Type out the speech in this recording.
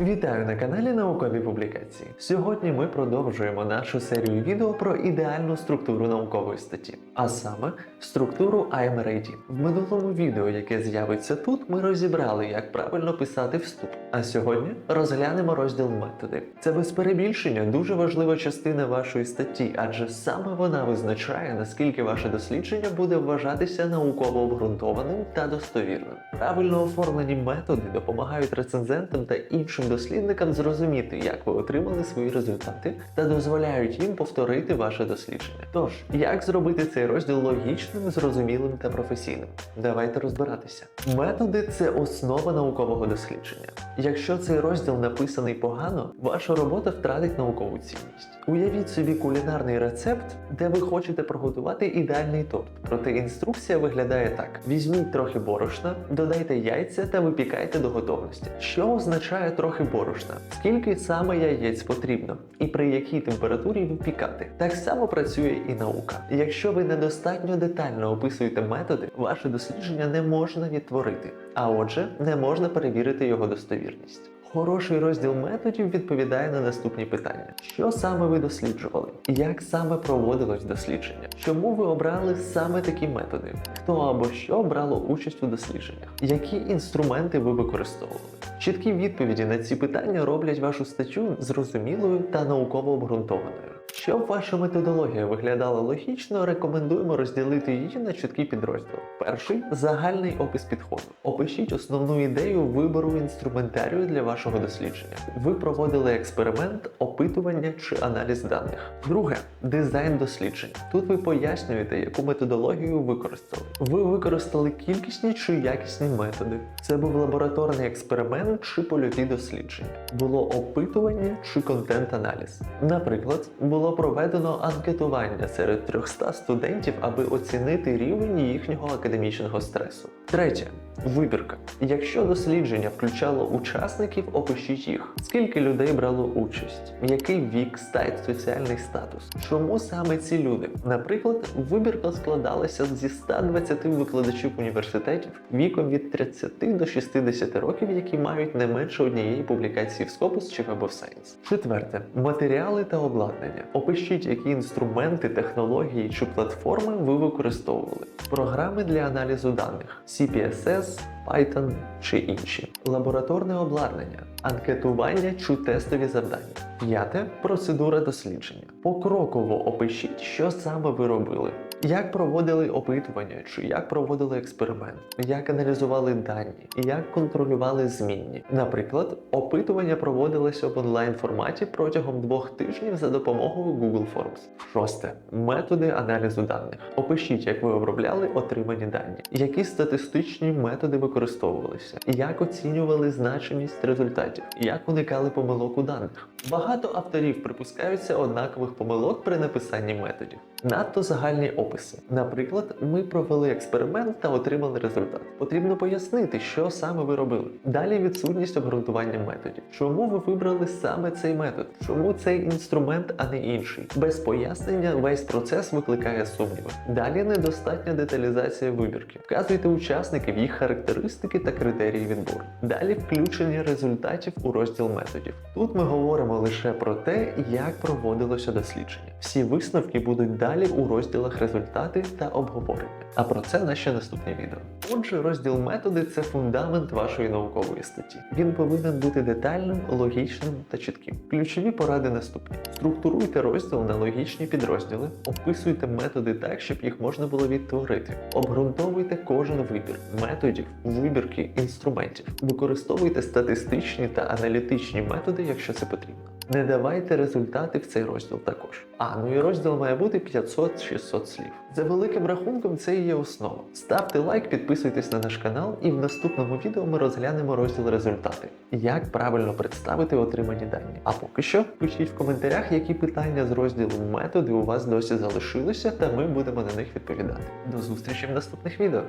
Вітаю на каналі Наукові публікації. Сьогодні ми продовжуємо нашу серію відео про ідеальну структуру наукової статті, а саме структуру IMRAD. В минулому відео, яке з'явиться тут, ми розібрали, як правильно писати вступ. А сьогодні розглянемо розділ методи. Це без перебільшення дуже важлива частина вашої статті, адже саме вона визначає, наскільки ваше дослідження буде вважатися науково обґрунтованим та достовірним. Правильно оформлені методи допомагають рецензентам та іншим дослідникам зрозуміти, як ви отримали свої результати, та дозволяють їм повторити ваше дослідження. Тож, як зробити цей розділ логічним, зрозумілим та професійним? Давайте розбиратися. Методи це основа наукового дослідження. Якщо цей розділ написаний погано, ваша робота втратить наукову цінність. Уявіть собі кулінарний рецепт, де ви хочете приготувати ідеальний торт. Проте інструкція виглядає так: візьміть трохи борошна, додайте яйця та випікайте до готовності. Що означає трохи борошна? Скільки саме яєць потрібно, і при якій температурі випікати? Так само працює і наука. Якщо ви недостатньо детально описуєте методи, ваше дослідження не можна відтворити, а отже, не можна перевірити його достовірність. Хороший розділ методів відповідає на наступні питання: що саме ви досліджували? Як саме проводилось дослідження? Чому ви обрали саме такі методи? Хто або що брало участь у дослідженнях? Які інструменти ви використовували? Чіткі відповіді на ці питання роблять вашу статтю зрозумілою та науково обґрунтованою. Щоб ваша методологія виглядала логічно, рекомендуємо розділити її на чіткі підрозділи. Перший загальний опис підходу. Опишіть основну ідею вибору інструментарію для вашого дослідження. Ви проводили експеримент, опитування чи аналіз даних. Друге дизайн дослідження. Тут ви пояснюєте, яку методологію використали. Ви використали кількісні чи якісні методи. Це був лабораторний експеримент чи польові дослідження. Було опитування чи контент-аналіз. Наприклад, було проведено анкетування серед 300 студентів, аби оцінити рівень їхнього академічного стресу. Третє вибірка. Якщо дослідження включало учасників, опишіть їх. Скільки людей брало участь, який вік, стать, соціальний статус. Чому саме ці люди? Наприклад, вибірка складалася зі 120 викладачів університетів віком від 30 до 60 років, які мають не менше однієї публікації в Scopus чи Web of Science. Четверте матеріали та обладнання. Опишіть, які інструменти, технології чи платформи ви використовували. Програми для аналізу даних CPSS, Python чи інші, лабораторне обладнання, анкетування чи тестові завдання. П'яте процедура дослідження. Покроково опишіть, що саме ви робили. Як проводили опитування, чи як проводили експеримент, як аналізували дані, як контролювали змінні. Наприклад, опитування проводилося в онлайн форматі протягом двох тижнів за допомогою Google Forms. Шосте методи аналізу даних. Опишіть, як ви обробляли отримані дані, які статистичні методи використовувалися, як оцінювали значимість результатів, як уникали помилок у даних. Багато авторів припускаються однакових помилок при написанні методів. Надто загальні описи. Наприклад, ми провели експеримент та отримали результат. Потрібно пояснити, що саме ви робили. Далі відсутність обґрунтування методів. Чому ви вибрали саме цей метод? Чому цей інструмент, а не інший? Без пояснення весь процес викликає сумніви. Далі недостатня деталізація вибірки. Вказуйте учасників, їх характеристики та критерії відбору. Далі включення результатів у розділ методів. Тут ми говоримо лише про те, як проводилося дослідження. Всі висновки будуть далі у розділах результати та обговорення. А про це наші наступні відео. Отже, розділ методи це фундамент вашої наукової статті. Він повинен бути детальним, логічним та чітким. Ключові поради наступні: структуруйте розділ на логічні підрозділи, описуйте методи так, щоб їх можна було відтворити. Обґрунтовуйте кожен вибір методів, вибірки, інструментів. Використовуйте статистичні та аналітичні методи, якщо це потрібно. Не давайте результати в цей розділ також. А, ну і розділ має бути 500-600 слів. За великим рахунком, це і є основа. Ставте лайк, підписуйтесь на наш канал, і в наступному відео ми розглянемо розділ результати. Як правильно представити отримані дані. А поки що пишіть в коментарях, які питання з розділу методи у вас досі залишилися, та ми будемо на них відповідати. До зустрічі в наступних відео.